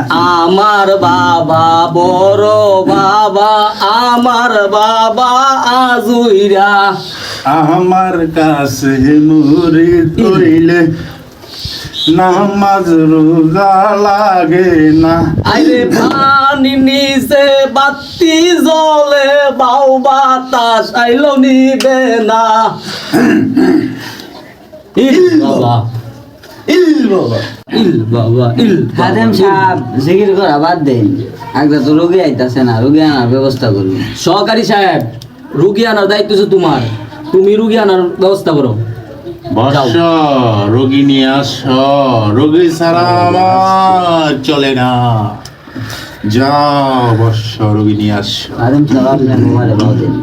আমার বাবা বড় বাবা আমার বাবা আজুইরা। আমার কাছে মুড়ি তৈলে নামাজ রোজা লাগে না। আরে পানি নিচে বাতি জ্বলে বাউ বাতাস আইলো নিবে না। বাবা। ইল বাবা ইল বাবা ইল খাদেম সাহেব জিকির করা বাদ দেন। একটা তো রোগী আইতাছে না রোগী আনার ব্যবস্থা করুন। সহকারী সাহেব রুগী আনার দায়িত্ব হচ্ছে তোমার। তুমি রুগী আনার ব্যবস্থা করো। বর্ষ রোগী নিয়ে আস। রোগী ছাড়া আমার চলে না। যাও বর্ষ রোগী নিয়ে আস। খাদেম সাহেব আপনার মোবাইলে বাদ দেন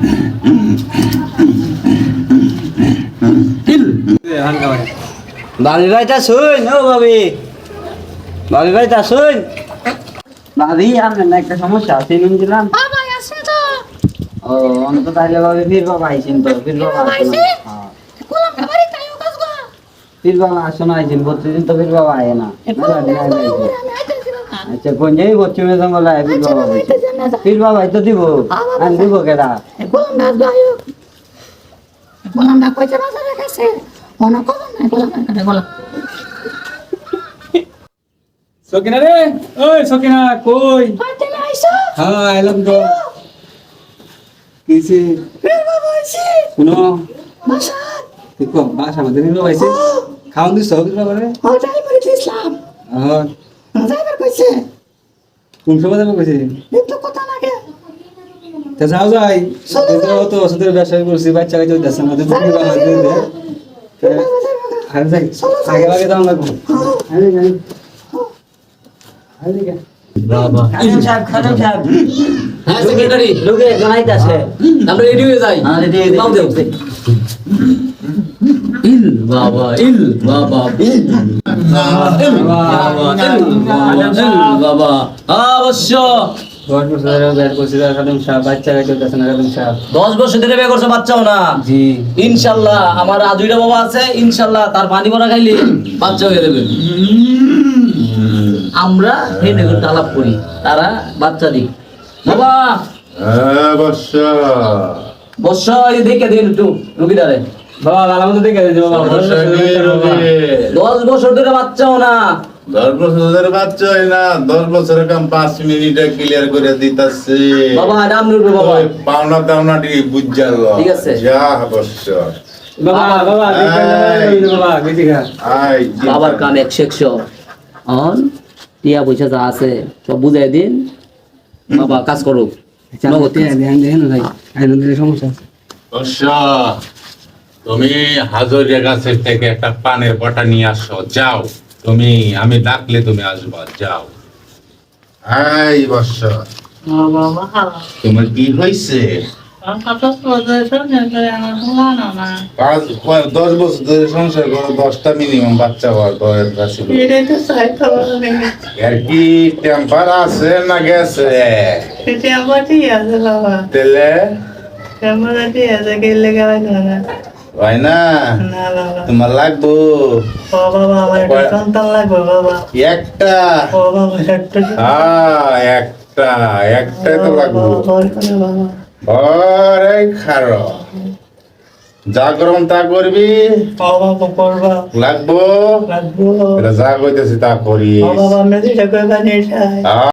ইল ভাবি ভাইটা শুন ও ভাবি। ভাবি ভাইটা শুন ভাবি আপনার একটা সমস্যা আছে তো। ও অন্ত তাইলে ভাবি ফির বাবা আইছেন তো ফির বাবা বাবা আসুন। আইছে? হ্যাঁ। কোলাম খাবারই তাই কাজ গো। ফির বাবা আসুন আইছেন প্রতিদিন তো ফির বাবা আয় না বাবা আচ্ছা কোন যাই পশ্চিমে জঙ্গলে? আয় ফির আচ্ছা বাবা বাবা আইছে। আইতেছি না ফির বাবা তো দিব। আমি দিব কেডা? কোলাম নাচ গায়ো না কইতে বাজার সকিনা রে ওই সকিনা কই? হ্যাঁ তো। কিসে ফের বাবা আইছে শুনো। দেখো বাসা আমাদের নিলো পাইছে খাওয়ান দিস সব দিস রে? ও ড্রাইভার ইসলাম হ্যাঁ ড্রাইভার কইছে। কোন সময় যাবে কইছে? একটু কথা লাগে তা যাও যাই। তো ব্যবসা করছি বাচ্চা কাছে যাচ্ছে না ওদের দুপুরে বাংলা দিয়ে হ্যাঁ হয়ে ইল বাবা। ইল বাবা ইল ইল। বাবা ইল বাবা ইল বাবা। অবশ্য দশ বছর ধরে বের করছি খাদেম সাহেব বাচ্চা কাছে যাচ্ছে না খাদেম সাহেব দশ বছর ধরে বিয়ে করছে বাচ্চাও না? জি। ইনশাল্লাহ আমার আর বাবা আছে ইনশাল্লাহ তার পানি ভরা খাইলে বাচ্চা হয়ে যাবে। আমরা এই নেগুলো আলাপ করি তারা বাচ্চা দিক। বাবা! বর্ষ। বর্ষ এই দেখে দিন একটু রুগীটারে বাবা ভালো দেখে দিয়েছে বাবা। বর্ষ নিয়ে রোগী। দশ বছর ধরে বাচ্চাও না। দশ বছরের না দশ বছরের কাম পাঁচ মিনিটে ক্লিয়ার করে দিতেছে। বাবা নাম নুরবে বাবা। পাওনা দাওনাটি বুঝাল ঠিক আছে। যা অবশ্য বাবা বাবা বাবা বেশি আই বাবার অন টিয়া পয়সা যা আছে সব বুঝাই দিন। বাবা কাজ করুক। তুমি হাজরিয়া গাছের থেকে একটা পানের পটা নিয়ে আসো। যাও। তুমি আমি ডাকলে তুমি আসবা যাও। বর্ষ বাবা তোমার কি হয়েছে পাঁচ দশ বছর ধরে সংসার করো দশটা মিনিমাম বাচ্চা হওয়ার এর কি টেম্পার আছে না গেছে? সেটা আছে বাবা। তেলে? আছে গেলে গেলে না। হয় না তোমার লাগবো। একটা একটা? একটা হ্যাঁ একটা একটাই তো লাগবো। খারো। যা গরম তা করবি। লাগবো? যা কইতেছি তা করি